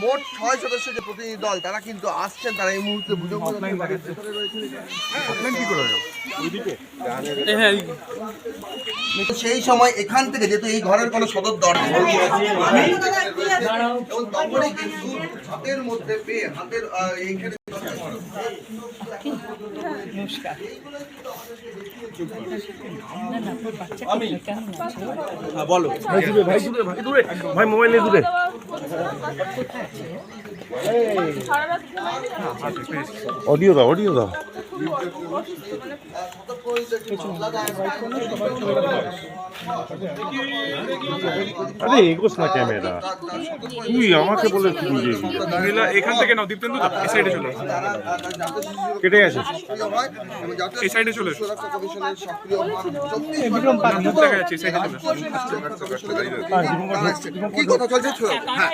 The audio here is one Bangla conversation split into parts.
মোট ছয় সদস্য যে প্রতিনিধি দল তারা কিন্তু আসছেন তারা এই মুহূর্তে বুঝে সেই সময় এখান থেকে যেহেতু এই ঘরের কোনো সদর তখনই কিন্তু হাতের মধ্যে পেয়ে হাতের এইখানে ভাই দূরে ভাই দূরে ভাই দূরে। ভাই মোবাইল নিয়ে দূরে। 哦，栗子哦，栗子。আরে এগোস না ক্যামেরা। তুই আমাকে বলে তুই নীলা এখান থেকে নাও দীপ্তেন্দু এই সাইডে চলে কেটে গেছে? হয় এই সাইডে চলে। কি কথা চলছে? হ্যাঁ।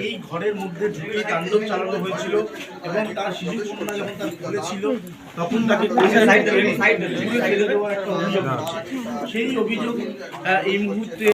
এই ঘরের মধ্যে ঢুকে তাণ্ডব চালানো হয়েছিল এবং তার শিশু কন্যা যখন তার ছিল তখন তাকে সেই অভিযোগ এই মুহূর্তে